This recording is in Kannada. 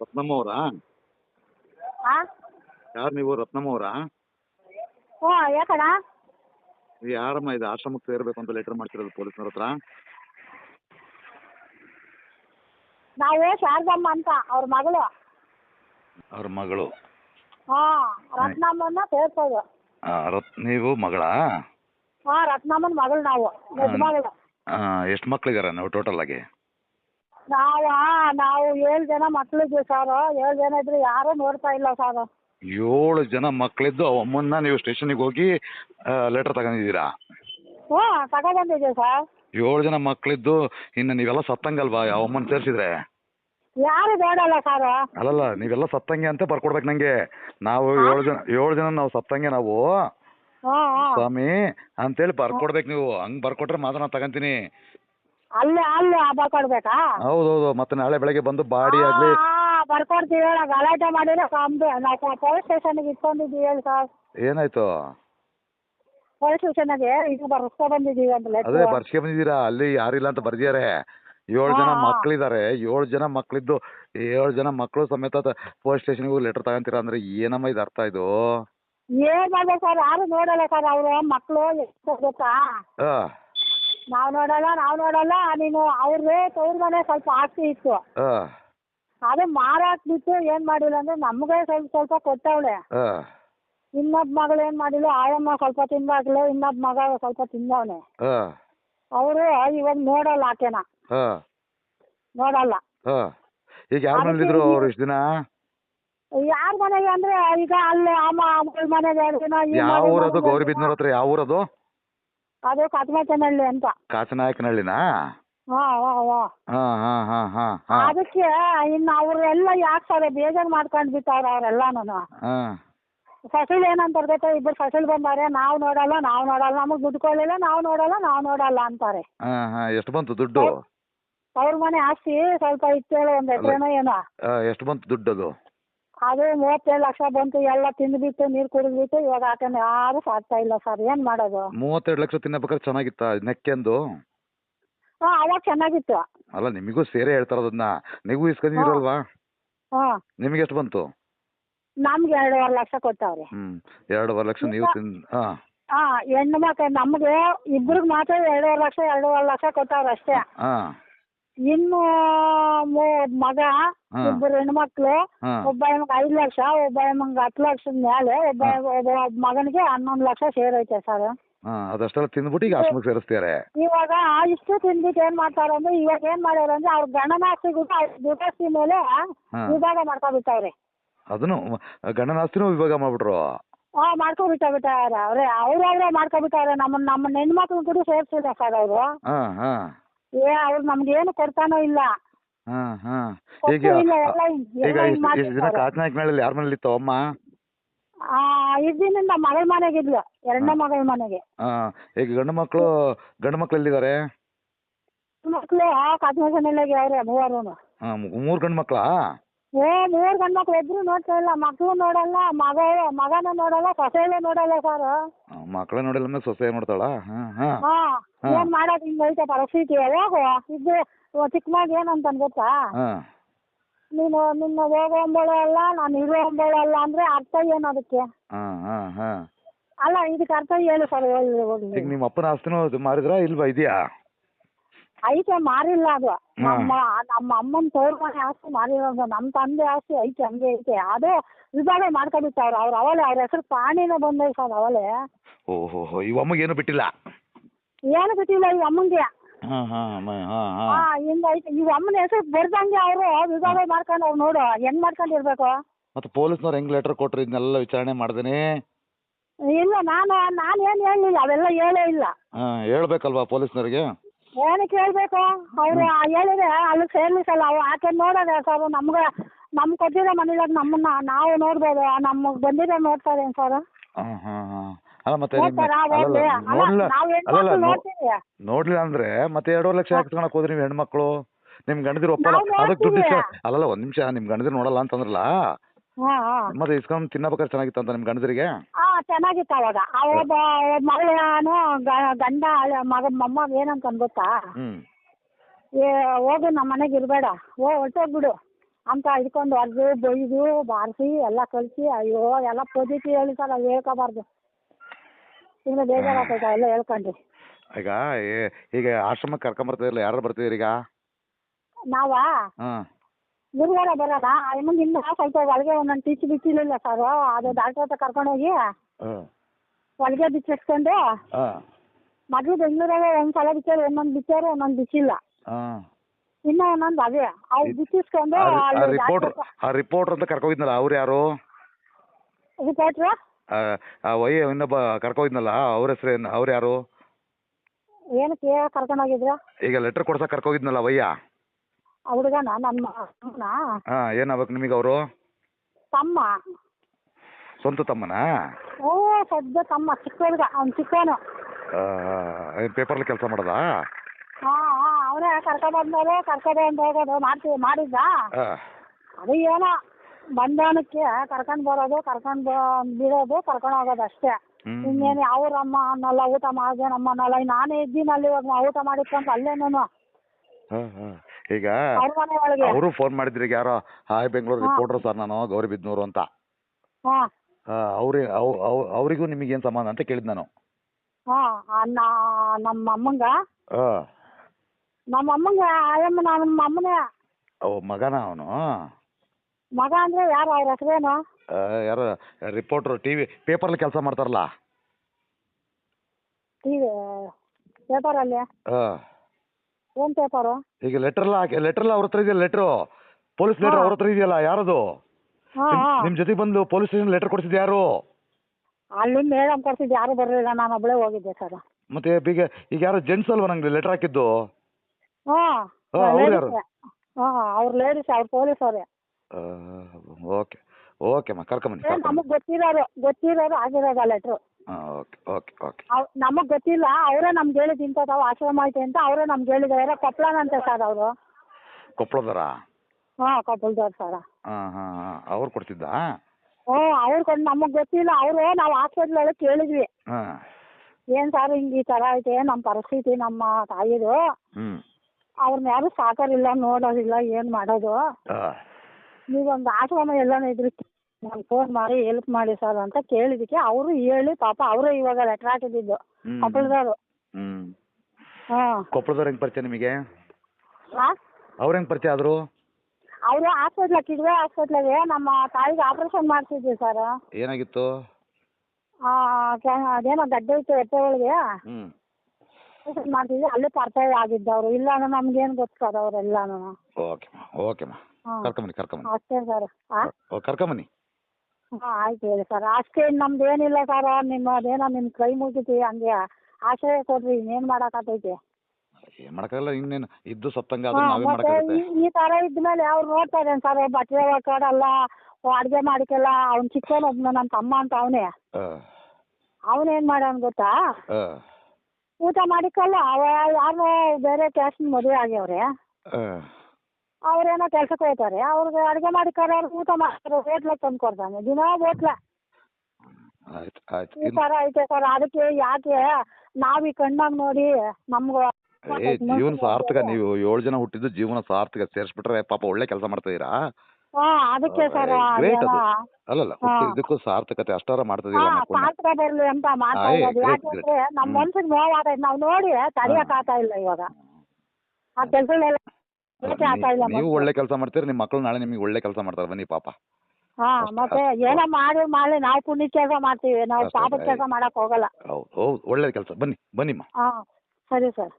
ರತ್ನಮ್ಮ ಅವರಾ ಹಾಂ ಯಾರು ನೀವು ರತ್ನಮ್ಮ ಅವರಾ ಹ್ಞೂ ಯಾಕಣ್ಣ? ಯಾರಮ್ಮ ಇದು ಆಶ್ರಮಕ್ಕೆ ಸೇರ್ಬೇಕು ಅಂತ ಲೆಟರ್ ಮಾಡ್ತಿರೋದು ಪೊಲೀಸ್ನವ್ರ ಹತ್ರ? ನಾವು ಶಾರದಮ್ಮ ಅಂತ ಅವ್ರ ಮಗಳು. ಅವ್ರ ಮಗಳು. ಹಾ ರತ್ನಮ್ಮನ ಸೇರ್ಸೋದು. ಆ, ರತ್ ನೀವು ಮಗಳಾ? ಹಾ ರತ್ನಮ್ಮನ ಮಗಳು ನಾವು ದೊಡ್ಡ ಮಗಳು ಎಷ್ಟು ಮಕ್ಳಿಗಾರ ನಾವು ಟೋಟಲ್ ಆಗಿ? ನಾವು ನಾವು ಏಳು ಜನ ಮಕ್ಳಿದ್ವಿ ಸರ್. ಏಳು ಜನ ಇದ್ರೆ ಯಾರೂ ನೋಡ್ತಾ ಇಲ್ಲ ಸರ್. ಏಳು ಜನ ಮಕ್ಕಳಿದ್ದು ಅಮ್ಮನ್ನ ನೀವು ಸ್ಟೇಷನಿಗೆ ಹೋಗಿ ಲೆಟರ್ ತಗೊಂಡಿದ್ದೀರಾ? ಹ್ಞೂ ತಗೊಬಂದಿದ್ದೀವಿ ಸರ್. ಏಳು ಜನ ಮಕ್ಕಳಿದ್ದು ಇನ್ನು ನೀವೆಲ್ಲ ಸತ್ತಂಗಲ್ವಾ? ಅಮ್ಮನ ಸೇರಿಸಿದ್ರೆ? ಯಾರು ಬೇಡಲ್ಲ ಸರ್. ಅಲ್ಲಲ್ಲ ನೀವೆಲ್ಲ ಸತ್ತಂಗೆ ಅಂತ ಬರ್ಕೊಡ್ಬೇಕು ನಂಗೆ. ನಾವು ಏಳು ಜನ ಏಳು ಜನ ನಾವು ಸತ್ತಂಗೆ ನಾವು. ಹ್ಞೂ ಹ್ಞೂ. ಸ್ವಾಮಿ ಅಂತೇಳಿ ಬರ್ಕೊಡ್ಬೇಕು ನೀವು. ಹಂಗ್ ಬರ್ಕೊಟ್ರೆ ಮಾತ್ರ ನಾನು ತಗಂತೀನಿ. ಅಲ್ಲೇ ಅಲ್ಲೇ ಬರ್ಕೊಡ್ಬೇಕಾ ಹೌದೌದು ಮತ್ತೆ ನಾಳೆ ಬೆಳಗ್ಗೆ ಬಂದು ಬಾಡಿ ಆಗ್ಲಿ. ಬರ್ಕೊಡ್ತೀವಿ ಹೇಳ ಗಲಾಟೆ ಮಾಡಿದ್ರೆ ಕಮ್ಮಿ ನಾವು ಪೊಲೀಸ್ ಸ್ಟೇಷನ್ಗೆ ಇಟ್ಕೊಂಡಿದ್ದೀವಿ ಹೇಳಿ ಸರ್. ಏನಾಯ್ತು? ಪೊಲೀಸ್ ಸ್ಟೇಷನ್ಗೆ ಇದು ಬರ್ಸ್ಕೊ ಬಂದಿದ್ದೀವಿ ಅಂತ ಅದೇ ಬರ್ಸ್ಕೆ ಬಂದಿದ್ದೀರಾ? ಅಲ್ಲಿ ಯಾರಿಲ್ಲ ಅಂತ ಬರ್ದಿದ್ದಾರೆ. ಏಳು ಜನ ಹಾ, ಏಳ್ ಮಕ್ಳಿದ್ದಾರೆ. ಏಳು ಜನ ಮಕ್ಳಿದ್ದು ಏಳು ಜನ ಮಕ್ಕಳು ಸಮೇತ ಪೊಲೀಸ್ ಸ್ಟೇಷನ್ಗೆ ಹೋಗಿ ಲೆಟರ್ ತಗೊಂತೀರಾ ಅಂದ್ರೆ ಏನಮ್ಮ ಇದು ಅರ್ಥ ಇದು? ಏನ್ ಮಾಡ್ಬೇಕು ಸರ್? ಯಾರು ನೋಡಲ್ಲ ಸರ್ ಅವರು? ಮಕ್ಕಳು ಎಷ್ಟು ಗೊತ್ತಾ? ಆ, ನಾವು ನೋಡಲ್ಲ ನಾವು ನೋಡಲ್ಲ ನೀನು ಅವ್ರೇ ತವ್ರ ಮನೆ ಸ್ವಲ್ಪ ಆಸ್ತಿ ಇತ್ತು. ಹಾ. ಅದು ಮಾರಾಕ್ ಬಿಟ್ಟು ಏನ್ ಮಾಡಿಲ್ಲ ಅಂದ್ರೆ ನಮ್ಗೆ ಸ್ವಲ್ಪ ಸ್ವಲ್ಪ ಕೊಟ್ಟವಳೆ. ಹಾ. ಇನ್ನೊಬ್ಬ ಮಗಳು ಏನ್ ಮಾಡಿಲ್ಲ ಆಯಮ್ಮ ಸ್ವಲ್ಪ ತಿನ್ಬಾಗ್ಲು ಇನ್ನೊಬ್ ಮಗ ಸ್ವಲ್ಪ ತಿಂದವನೆ. ಹಾ. ಅವರು ಇವಾಗ ನೋಡಲ್ಲ ಆಕೆನ. ನೋಡಲ್ಲ. ಈಗ ಯಾರ ಮನೇಲಿದ್ರು ಅವ್ರು ಇಷ್ಟು ದಿನ? ಯಾರ ಮನೆಗೆ ಅಂದ್ರೆ ಈಗ ಅಲ್ಲೇ ಅಮ್ಮ ಮನೆಗೆ ಯಾವ ಊರದು? ಗೌರಿಬಿದ್ನೂರ್ ಹತ್ರ ಯಾವ ಊರದು? ಅದು ಕತ್ಮಚನಹಳ್ಳಿ ಅಂತ. ಕಾಸನಾಯಕನಹಳ್ಳಿನಾ ಹಾ ಹಾ ಹಾ. ಹಾ ಹಾ ಹಾ ಹಾ ಹಾ ಅದಕ್ಕೆ ಇನ್ನು ಅವರೆಲ್ಲ ಯಾಕೆ ಸರ್ ಬೇಜಾರು ಮಾಡ್ಕೊಂಡು ಬಿಟ್ಟವ್ರೆ ಅವರೆಲ್ಲನೂ ಹಾ. ಫಸಲ್ ಏನಂತಾರೆ ಗೊತ್ತಾ ಇಬ್ಬರು ಫಸಲ್ ಬಂದಾರೆ ನಾವು ನೋಡಲ್ಲ ನಾವು ನೋಡಲ್ಲ ನಮಗೆ ದುಡ್ಡು ಕೊಡಲಿಲ್ಲ ನಾವು ನೋಡಲ್ಲ ನಾವು ನೋಡಲ್ಲ ಅಂತಾರೆ. ಹಾ ಹಾ ಎಷ್ಟು ಬಂತು ದುಡ್ಡು? ಅವ್ರ ಮನೆ ಆಸ್ತಿ ಸ್ವಲ್ಪ ಇತ್ತೇಳು ಒಂದು ಎಕರೆನೋ ಏನೋ. ಆ, ಎಷ್ಟು ಬಂತು ದುಡ್ಡು ಅದು ಅದು ಮೂವತ್ತೇಳು ಲಕ್ಷ ಬಂತು ಎಲ್ಲ ತಿಂದ್ಬಿಟ್ಟು ನೀರು ಕುಡಿದ್ಬಿಟ್ಟು ಇವಾಗ ಹಾಕೊಂಡು ಯಾರು ಸಾಕ್ತಾ ಇಲ್ಲ ಸರ್ ಏನು ಮಾಡೋದು? ಮೂವತ್ತೆರಡು ಲಕ್ಷ ತಿನ್ನಬೇಕಾದ್ರೆ ಚೆನ್ನಾಗಿತ್ತ ನೆಕ್ಕೆಂದು? ಹಾಂ ಅವಾಗ ಚೆನ್ನಾಗಿತ್ತು. ಅಲ್ಲ ನಿಮಗೂ ಸೇರೇ ಹೇಳ್ತಾರ ಅದನ್ನ ನೀವು ಇಸ್ಕೊಂಡಿರಲ್ವಾ ಹಾಂ. ನಿಮಗೆ ಎಷ್ಟು ಬಂತು? ನಮ್ಗೆ ಎರಡೂವರೆ ಲಕ್ಷ ಕೊಟ್ಟವ್ರೆ. ಹ್ಮ್ ಎರಡೂವರೆ ಲಕ್ಷ ನೀವು ತಿನ್ ಹಾ. ಹಾಂ ಹೆಣ್ಣು ಮಕ್ಕಳು ನಮಗೆ ಇಬ್ರಿಗೆ ಮಾತ್ರ ಎರಡೂವರೆ ಲಕ್ಷ ಎರಡೂವರೆ ಲಕ್ಷ ಕೊಟ್ಟವ್ರೆ ಅಷ್ಟೇ ಹಾ. ಇನ್ನು ಮೂ- ಮಗ ಹಾ. ಇಬ್ಬರು ಹೆಣ್ಮಕ್ಳು ಹಾ. ಒಬ್ಬ ಹೆಣ್ಮಗ್ ಐದು ಲಕ್ಷ ಒಬ್ಬ ಹೆಣ್ಮಗ್ ಹತ್ತು ಲಕ್ಷದ ಮೇಲೆ ಒಬ್ಬ ಒಬ್ಬ ಮಗನಿಗೆ ಹನ್ನೊಂದು ಲಕ್ಷ ಸೇರೈತೆ ಸರ್ ಹಾ ಅದಷ್ಟೆಲ್ಲ ತಿಂದ್ಬಿಟ್ಟು ಈಗ ಆಶ್ರಮಕ್ಕೆ ಸೇರಿಸ್ತಾರೆ ಇವಾಗ ಇಷ್ಟು ತಿಂದ್ಬಿಟ್ಟು ಏನ್ ಮಾಡ್ತಾರೆ ಅಂದ್ರೆ ಇವಾಗ ಏನ್ ಮಾಡ್ಯಾರ ಅಂದ್ರೆ ಅವ್ರ ಗಣನಾಸ್ತಿಗೂ ಅವ್ರ ದುರಾಸ್ತಿ ಮೇಲೆ ಹಾ. ವಿಭಾಗ ಮಾಡ್ಕೊಬಿಟ್ಟವ್ರೆ ಅದನ್ನು ಗಂಡನ ಆಸ್ತಿನೂ ವಿಭಾಗ ಮಾಡ್ಬಿಟ್ರು. ಹಾ ಮಾಡ್ಕೊಬಿಟ್ಟಾರೆ ಅವ್ರೆ. ಅವ್ರವ್ರೆ ಮಾಡ್ಕೊಬಿಟ್ಟವ್ರೆ ನಮ್ಮ ನಮ್ಮ ಹೆಣ್ಮಕ್ಳು ಕೂಡ ಸೇರ್ಸಿಲ್ಲ ಸರ್ ಅವರು. ಹಾ ಹಾ. ಏ ಅವ್ರು ನಮ್ಗೆ ಏನು ಕೊಡ್ತಾನೋ ಇಲ್ಲ. ಹಾ ಹಾ. ಈಗ ಕೊಟ್ಟು ಇಲ್ಲ ಎಲ್ಲ ಈಗ ಎಲ್ಲ ಹಿಂಗ್ ಇಷ್ಟು ಇಷ್ಟು ದಿನ ಮಾಡ್ಬಿಡ್ತಾರೆ. ಕಾಚನಾಯಕನಹಳ್ಳಿ ಯಾರ ಮನೇಲಿ ಇತ್ತು ಅಮ್ಮ? ಆ ಇದರಿಂದ ಮಗಳ ಮನೆಗಿದ್ಲು ಎರಡನೇ ಮಗಳ ಮನೆಗೆ. ಹಾ ಈಗ ಗಂಡು ಮಕ್ಕಳು ಗಂಡು ಮಕ್ಳು ಎಲ್ಲಿದ್ದಾರೆ? ಮಕ್ಕಳು ಅವ್ರೆ ಮೂವರು. ಮೂರು ಗಂಡು ಮಕ್ಳಾ? ಏ ಮೂರು ಗಂಡು ಮಕ್ಳು ಇಬ್ರು ನೋಡ್ತಾ ಇಲ್ಲ. ಮಕ್ಕಳು ನೋಡಲ್ಲ ಮಗ ಮಗನ ನೋಡಲ್ಲ ಸೊಸೆಯೂ ನೋಡಲ್ಲ ಸರ್. ಮಕ್ಕಳ ನೋಡಿಲ್ಲ ಮೇಲೆ ಸೊಸೆ ನೋಡ್ತಾಳ? ಹಾ ಹಾ. ಏನ್ ಮಾಡೋದು ಹಿಂಗೈತೆ ಪರಿಸ್ಥಿತಿ? ಯಾವಾಗ ಇದು ಚಿಕ್ಕ ಮಗ ಏನಂತ ಗೊತ್ತಾ? ಹಾ. ನೀನು ನಿನ್ನ ಹೋಗೋ ಅಂಬೋಳು ಅಲ್ಲ ನಾನು ಇರೋ ಅಂಬೋಳಲ್ಲ ಅಂದ್ರೆ ಅರ್ಥ ಏನು ಅದಕ್ಕೆ? ಹಾ ಹಾ ಹಾ. ಅಲ್ಲ ಇದಕ್ಕೆ ಅರ್ಥ ಹೇಳು ಸರ್? ಹೇಳಿ ಹೋಗಿ ಈಗ ನಿಮ್ಮ ಅಪ್ಪನ ಆಸ್ತಿನೂ ಮಾರಿದ್ರಾ ಇಲ್ವಾ ಇದೆಯಾ? ಐತೆ ಮಾರಿಲ್ಲ ಅದು. ನಮ್ಮ ನಮ್ಮ ಅಮ್ಮನ ತವ್ರ ಮನೆ ಆಸ್ತಿ ಮಾರಿರೋದು ನಮ್ಮ ತಂದೆ ಆಸ್ತಿ ಐತೆ ಹಂಗೆ ಐತೆ. ಅದೇ ವಿಭಾಗ ಮಾಡ್ಕೊಂಡಿರ್ತಾವ್ರು. ಅವ್ರ ಅವಳೆ ಅವ್ರ ಹೆಸರು ಪಾಣಿನ ಬಂದೈತೆ ಸರ್ ಅವಳೆ ಓಹೋ ಇವ್ ಅಮ್ಮಗೆ ಏನು ಬಿಟ್ಟಿಲ್ಲ? ಏನು ಬಿಟ್ಟಿಲ್ಲ ಈ ಅಮ್ಮಂಗೆ. ಹಿಂಗೈತೆ. ಈ ಅಮ್ಮನ ಹೆಸರು ಬರ್ದಂಗೆ ಅವರು ವಿಭಾಗ ಮಾಡ್ಕೊಂಡು ಅವ್ರು ನೋಡು ಹೆಂಗ್ ಮಾಡ್ಕೊಂಡಿರ್ಬೇಕು? ಮತ್ತೆ ಪೊಲೀಸ್ನವ್ರು ಹೆಂಗ್ ಲೆಟರ್ ಕೊಟ್ರು ಇದನ್ನೆಲ್ಲ ವಿಚಾರಣೆ ಮಾಡ್ದೇನೆ? ಇಲ್ಲ ನಾನು ನಾನು ಏನು ಹೇಳಲಿಲ್ಲ ಅವೆಲ್ಲ ಹೇಳೇ ಇಲ್ಲ. ಹಾ ಹೇಳ್ಬೇಕಲ್ವಾ ಪೊಲೀಸ್ನವ್ರಿಗೆ? ಏನಕ್ಕೆ ಹೇಳ್ಬೇಕು? ಅವ್ರು ಹೇಳಿದ್ರೆ ಅಲ್ಲಿ ಸೇರ್ಲಿಕ್ಕಲ್ಲ ಅವು ಆಕೆ ನೋಡೋದೆ ಸರ್. ನಮ್ಗೆ ನಮ್ಗೆ ಕೊಟ್ಟಿರೋ ಮನೇಲಾಗ ನಮ್ಮನ್ನ ನಾವು ನೋಡ್ಬೋದು. ನಮಗೆ ಬಂದಿರೋ ನೋಡ್ತಾರೆ ಸರ್. ಅಲ್ಲ ಮತ್ತೆ ನೋಡ್ಲಿಲ್ಲ ಅಂದ್ರೆ ಮತ್ತೆ ಎರಡೂವರೆ ಲಕ್ಷ ಹಾಕ್ಸ್ಕೊಳಕ್ ಹೋದ್ರಿ ನೀವು ಹೆಣ್ಮಕ್ಳು? ನಿಮ್ ಗಂಡದಿರು ಒಪ್ಪಲ್ಲ ಅದಕ್ಕೆ ದುಡ್ಡು ಅಲ್ಲಲ್ಲ ಒಂದ್ ನಿಮಿಷ. ನಿಮ್ ಗಂಡದಿರು ನೋಡಲ್ಲ ಅಂತಂದ್ರಲ್ಲ? ಮತ್ತೆ ಇಸ್ಕೊಂಡ್ ತಿನ್ನಬೇಕಾದ್ರೆ ಚೆನ್ನಾಗಿತ್ತು ಅಂತ ನಿಮ್ ಗಂಡದಿರಿಗೆ? ಚೆನ್ನಾಗಿತ್ತು ಅವಾಗ. ಮಗಳೇನು ಗಂಡ ಮಗ ಮೊಮ್ಮಗ ಏನಂತ ಗೊತ್ತಾ? ಏ ಹೋಗು ನಮ್ಮ ಮನೆಗೆ ಇರಬೇಡ. ಓ ಹೊರ್ಟೋಗ್ಬಿಡು. ಅಂತ ಹಿಡ್ಕೊಂಡು ಹೊಡೆದು ಬೈದು ಬಾರಿಸಿ ಎಲ್ಲ ಕಳಿಸಿ ಅಯ್ಯೋ ಎಲ್ಲ ಪೊಸಿಟಿವ್ ಹೇಳಿ ಸರ್ ಅದು ಹೇಳ್ಕೋಬಾರ್ದು. ಸುಮ್ಮನೆ ಬೇಜಾರಾಗ್ತೈತೆ ಎಲ್ಲ ಹೇಳ್ಕೊಂಡು ಈಗ ಏ- ಈಗ ಆಶ್ರಮಕ್ಕೆ ಕರ್ಕೊಂಬರ್ತಿರಲ್ಲ ಯಾರು ಬರ್ತಿದ್ದೀರಿ ಈಗ? ನಾವಾ? ಹಾಂ. ಗುರುವಾರ ಇನ್ನು ಸ್ವಲ್ಪ ಒಳಗೆ ಒಂದೊಂದು ಟೀಚ್ ಬಿಚ್ಚಿಲ್ಲ ಸರ್. ಅದು ಡಾಕ್ಟರ್ ಹತ್ರ ಕರ್ಕೊಂಡೋಗಿ ಹಾಂ. ಒಳಗೆ ಬಿಚ್ಚಿಸ್ಕೊಂಡು ಹಾಂ. ಮೊದಲು ಬೆಂಗಳೂರಾಗ ಒಂದ್ ಸಲ ಬಿಚ್ಚಾರ ಒಂದೊಂದ್ ಬಿಚ್ಚಾರ ಒಂದೊಂದ್ ಬಿಚ್ಚಿಲ್ಲ ಇನ್ನ ಒಂದೊಂದ್ ಅದೇ ಅವ್ ಬಿಚ್ಚಿಸ್ಕೊಂಡು ಆ ರಿಪೋರ್ಟ್ರ್ ಆ ರಿಪೋರ್ಟರ್ ಅಂತ ಕರ್ಕೋಗಿದ್ನಲ್ಲ ಅವ್ರು ಯಾರು? ರಿಪೋರ್ಟರ್ ಆ, ವಯ್ಯ ಇನ್ನೊಬ್ಬ ಕರ್ಕೋಗಿದ್ನಲ್ಲ ಅವ್ರ ಹೆಸರು ಏನು ಅವ್ರು ಯಾರು? ಏನಕ್ಕೆ ಕರ್ಕೊಂಡೋಗಿದ್ರು ಈಗ ಲೆಟ್ರ್ ಕೊಡ್ಸಕ್ ಕರ್ಕೋಗಿದ್ನಲ್ಲ ವಯ್ಯ ಆ ಹುಡುಗನ ನನ್ನ ಅಮ್ಮನ ಹಾಂ ಏನಾಗ್ಬೇಕು ನಿಮಗೆ ಅವರು? ತಮ್ಮ. ಸ್ವಂತ ತಮ್ಮನಾ? ಓ ಸದ್ಯ ತಮ್ಮ ಚಿಕ್ಕ ಹುಡುಗ ಅವ್ನು ಚಿಕ್ಕವನು. ಪೇಪರಲ್ಲಿ ಕೆಲಸ ಮಾಡೋದಾ? ಹಾಂ ಹಾಂ ಅವನೇ ಕರ್ಕೊಬಂದವರು ಅಂತ ಹೇಳೋದು ಮಾಡ್ತೀವಿ ಮಾಡಿದ್ದ. ಅದು ಏನೋ ಬಂದಾನಕ್ಕೆ ಕರ್ಕೊಂಡು ಬರೋದು ಕರ್ಕೊಂಡ್ ಬ ಬಿಡೋದು ಕರ್ಕೊಂಡ್ ಹೋಗೋದು ಅಷ್ಟೇ. ಹ್ಮ್. ಇನ್ನೇನು ಅವ್ರ ಅಮ್ಮ ಅನ್ನಲ್ಲ ಊಟ ಮಾಡಿದೆ ನಮ್ಮ ಅನ್ನಲ್ಲ ನಾನೇ ಇದ್ದೀನಿ ಅಲ್ಲಿ ಇವಾಗ ನಾವು ಊಟ ಮಾಡಿಕೊಂಡು ಅಲ್ಲೇ ನಾನು ಹಾಂ ಹಾಂ. ಈಗ ಅವ್ರ ಮನೆ ಒಳಗೆ ಅವರು ಫೋನ್ ಮಾಡಿದ್ರು ಈಗ ಯಾರೋ ಹಾಯ್ ಬೆಂಗಳೂರು ಹಾ. ರಿಪೋರ್ಟರ್ ಸರ್ ನಾನು ಗೌರಿ ಗೌರಿಬಿದ್ನೂರು ಅಂತ. ಹಾಂ. ಅವ್ರಿ ಅವರಿಗೂ ನಿಮಗೇನು ಸಂಬಂಧ ಅಂತ ಕೇಳಿದ್ ನಾನು. ಹಾಂ ನಮ್ಮ ಅಮ್ಮಂಗ. ಹಾಂ ನಮ್ಮ ಅಮ್ಮಂಗ ಆಯಮ್ಮ ನಮ್ಮ ಅಮ್ಮನೇ. ಓ ಮಗನ ಅವನು? ಮಗ ಅಂದ್ರೆ ಯಾರು ಅವ್ರ ಹೆಸರೇನು? ಯಾರು ರಿಪೋರ್ಟ್ರು ಟಿವಿ ಪೇಪರಲ್ಲಿ ಕೆಲಸ ಮಾಡ್ತಾರಲ್ಲ? ಟಿವಿ ಪೇಪರಲ್ಲಿ ಹಾಂ ಏನ್ ಪೇಪರು ಈಗ ಲೆಟ್ರೆಲ್ಲ ಹಾಕಿ ಲೆಟ್ರೆಲ್ಲ ಅವ್ರ ಹತ್ರ ಇದೆಯಲ್ಲ ಲೆಟ್ರು ಪೊಲೀಸ್ ಲೆಟರ್ ಹಾ. ಅವ್ರ ಹತ್ರ ಇದೆಯಲ್ಲ ಯಾರದು? ಹಾಂ ನಿಮ್- ಜೊತೆ ನಿಮ್ ಜೊತೆಗೆ ಬಂದು ಪೊಲೀಸ್ ಸ್ಟೇಷನ್ ಲೆಟರ್ ಕೊಡ್ಸಿದ್ದು ಯಾರು? ಅಲ್ಲಿ ಮೇಡಮ್ ಕೊಡ್ತಿದ್ದೆ ಯಾರು ಬರಲಿಲ್ಲ ನಾನು ಒಬ್ಬಳೇ ಹೋಗಿದ್ದೆ ಸರ್ ಮತ್ತೆ ಈಗ ಈಗ ಯಾರು ಜೆಂಟ್ಸ್ ಅಲ್ವಾ ನಂಗೆ ಲೆಟರ್ ಹಾಕಿದ್ದು? ಹಾಂ ಹಾ, ಅವ್ರು ಯಾರು? ಹಾಂ ಅವ್ರು ಲೇಡೀಸ್ ಅವ್ರು ಪೊಲೀಸ್ ಅವರೇ. ಓಕೆ ಓಕೆಮ್ಮ ಕರ್ಕೊಂಬನ್ನಿ ಕರ್ಕೊಂಬನ್ನಿ ನಮಗೆ ಗೊತ್ತಿರೋರು ಗೊತ್ತಿರೋರು ಆಗಿರೋದು ಆ ಲೆಟ್ರು ಹಾಂ ಓಕೆ ಓಕೆ ಓಕೆ. ಅವ್ ನಮಗೆ ಗೊತ್ತಿಲ್ಲ ಅವರೇ ನಮ್ಗೆ ಹೇಳಿದ್ದು ಇಂಥದ್ದು ಆಶ್ರಮ ಐತೆ ಅಂತ ಅವರೇ ನಮ್ಗೆ ಹೇಳಿದ್ದಾರೆ. ಕೊಪ್ಪಳನಂತೆ ಸರ್ ಅವರು. ಕೊಪ್ಪಳದರ ಹಾಂ ಕೊಪ್ಪಳದವ್ರು ಸರ್ ಹಾಂ ಹಾಂ ಹಾಂ ಅವ್ರು ಕೊಡ್ತಿದ್ದಾ? ಹ್ಞೂ ಅವ್ರು ಕೊಂಡು ನಮಗೆ ಗೊತ್ತಿಲ್ಲ ಅವರು ನಾವು ಹಾಸ್ಪಿಟ್ಲ್ ಒಳಗೆ ಕೇಳಿದ್ವಿ. ಹಾಂ. ಏನು ಸರ್ ಹಿಂಗೆ ಈ ಥರ ಐತೆ ನಮ್ಮ ಪರಿಸ್ಥಿತಿ ನಮ್ಮ ತಾಯಿದು. ಹ್ಮ್. ಅವ್ರನ್ನ ಯಾರು ಸಾಕೋರಿಲ್ಲ ನೋಡೋದಿಲ್ಲ ಏನು ಮಾಡೋದು. ನೀವೊಂದು ಆಶ್ರಮ ಎಲ್ಲಾನು ಇದ್ರೆ ನಾನು ಫೋನ್ ಮಾಡಿ ಹೆಲ್ಪ್ ಮಾಡಿ ಸರ್ ಅಂತ ಕೇಳಿದಕ್ಕೆ ಅವರು ಹೇಳಿ ಪಾಪ ಅವರೇ ಇವಾಗ ಲೆಟ್ರ್ ಹಾಕಿದ್ದು ಹ್ಮ್. ಕೊಪ್ಪಳದವರು ಹ್ಞೂ ಹಾಂ. ಕೊಪ್ಪಳದವ್ರು ಹೆಂಗೆ ಪರಿಚಯ ನಿಮಗೆ? ಹೆಂಗ್ ಹೆಂಗೆ ಪರಿಚಯ ಆದರು? ಅವರು ಹಾಸ್ಪಿಟ್ಲ ಕಿಡ್ವೆ ಹಾಸ್ಪಿಟ್ಲಿಗೆ ನಮ್ಮ ತಾಯಿಗೆ ಆಪ್ರೇಷನ್ ಮಾಡ್ತಿದ್ವಿ ಸರ್ ಏನಾಗಿತ್ತು? ಅದೇನೋ ಗಡ್ಡೆ ಇತ್ತು ಎಟ್ಟೆ ಒಳಗೆ. ಹ್ಞೂ ಆಪ್ರೇಷನ್ ಮಾಡ್ತಿದ್ವಿ ಅಲ್ಲೇ ಪರಿಚಯ ಆಗಿದ್ದವರು ಇಲ್ಲ ನಮ್ಗೇನು ಗೊತ್ತು ಸರ್ ಅವರೆಲ್ಲಾನು ಓಕೆ ಓಕೆ ಹಾಂ. ಕರ್ಕೊಂಬನ್ನಿ ಕರ್ಕೊಂಬನ್ನಿ. ಅಷ್ಟೇ ಸರ್ ಹಾಂ ಕರ್ಕೊಂಬನ್ನಿ. ಹಾಂ ಆಯ್ತು ಹೇಳಿ ಸರ್ ಅಷ್ಟೇ ನಮ್ದು ಏನಿಲ್ಲ ಸರ್ ನಿಮ್ಮದೇನೋ ನಿಮ್ಮ ಕೈ ಮುಗಿತಿ ಹಂಗೆ ಆಶ್ರಯ ಕೊಡ್ರಿ ಇನ್ನೇನು ಮಾಡೋಕ್ಕಾಗೈತೆ ಏನು ಮಾಡಕಾಗಲ್ಲ ಇನ್ನೇನು ಇದ್ದು ಸತ್ತಂಗ ನಾವೇ ಮತ್ತೆ ಮಾಡೋಕ್ಕಾಗುತ್ತೆ. ಈ- ಈ ಥರ ಇದ್ಮೇಲೆ ಅವ್ರು ನೋಡ್ತಾ ಇದ್ದಾನೆ ಸರ್ ಬಟ್ಟೆ ಒಕ್ಕಾಡಲ್ಲ ಅಡುಗೆ ಮಾಡಿಕೆಲ್ಲ ಅವ್ನ್ ಚಿಕ್ಕನ್ ಒಬ್ಬನು ನನ್ನ ತಮ್ಮ ಅಂತ ಅವನೇ. ಹಾಂ. ಅವನೇನು ಮಾಡ್ಯಾನ ಗೊತ್ತಾ? ಊಟ ಮಾಡಿಕಲ್ಲ ಅವ ಯಾರೋ ಬೇರೆ ಕ್ಯಾಸ್ಟಿನ ಮದುವೆ ಆಗ್ಯವ್ರೆ. ಆ, ಅವ್ರೇನೋ ಕೆಲ್ಸಕ್ಕೆ ಹೋಗ್ತಾರೆ ಅವ್ರಿಗೆ ಅಡ್ಗೆ ಮಾಡಿ ಅವ್ರು ಊಟ ಮಾಡ್ತಾರೆ ಹೋಟ್ಲ ತಂದು ಕೊಡ್ತಾನೆ ದಿನ ಹೋಟ್ಲ. ಆಯ್ತು ಆಯ್ತು. ಈ ತರ ಐತೆ ಸರ್ ಅದಕ್ಕೆ ಯಾಕೆ ನಾವ್ ಈ ಕಣ್ಣಾಗ್ ನೋಡಿ ನಮ್ಗೆ ಏ ಜೀವನ ಸಾರ್ಥಕ ನೀವು ಏಳು ಜನ ಹುಟ್ಟಿದ್ದು ಜೀವನ ಸಾರ್ಥಕ. ಸೇರಿಸ್ಬಿಟ್ರೆ ಪಾಪ ಒಳ್ಳೆ ಕೆಲಸ ಮಾಡ್ತಾ ಇದೀರಾ? ಹಾಂ ಅದಕ್ಕೆ ಸರ್ ಗ್ರೇಟ್ ಅದು. ಅಲ್ಲಲ್ಲ ಇದಕ್ಕೂ ಸಾರ್ಥಕತೆ ಅಷ್ಟಾರ ಮಾಡ್ತದಿಲ್ಲ ಹಾಂ ಮಕ್ಕಳನ್ನ ಸಾರ್ಥಕ ಬರಲಿ ಅಂತ ಮಾಡ್ತಾ ಆಯ್, ಇರೋದು. great, ಯಾಕಂದ್ರೆ great. ನಮ್ಮ ಹ್ಮ್. ಮನ್ಸಿಗೆ ನೋವಾಗೈತೆ ನಾವು ನೋಡಿ ತಡೆಯೋಕ್ಕಾಗ್ತಾ ಇಲ್ಲ ಇವಾಗ. ಆ ಕೆಲಸಗಳೆಲ್ಲ ಆಗ್ತಾ ಇಲ್ಲ ನೀವು ಒಳ್ಳೆ ಕೆಲಸ ಮಾಡ್ತೀರಿ? ನಿಮ್ಮ ಮಕ್ಕಳು ನಾಳೆ ನಿಮಗೆ ಒಳ್ಳೆ ಕೆಲಸ ಮಾಡ್ತಾರೆ. ಬನ್ನಿ ಪಾಪ. ಹಾ ಮತ್ತೆ. ಏನೋ ಮಾಡಿ ಮಾಡಿ ನಾವು ಪುಣ್ಯ ಕೆಲಸ ಮಾಡ್ತೀವಿ. ನಾವು ಅಷ್ಟೇ, ಪಾಪದ ಕೆಲಸ. ಮಾಡಕ್ ಹೋಗಲ್ಲ. ಹೌದು ಹೌದು ಒಳ್ಳೆ ಕೆಲಸ. ಬನ್ನಿ ಬನ್ನಿಮ್ಮ. ಹಾಂ ಸರಿ ಸರ್.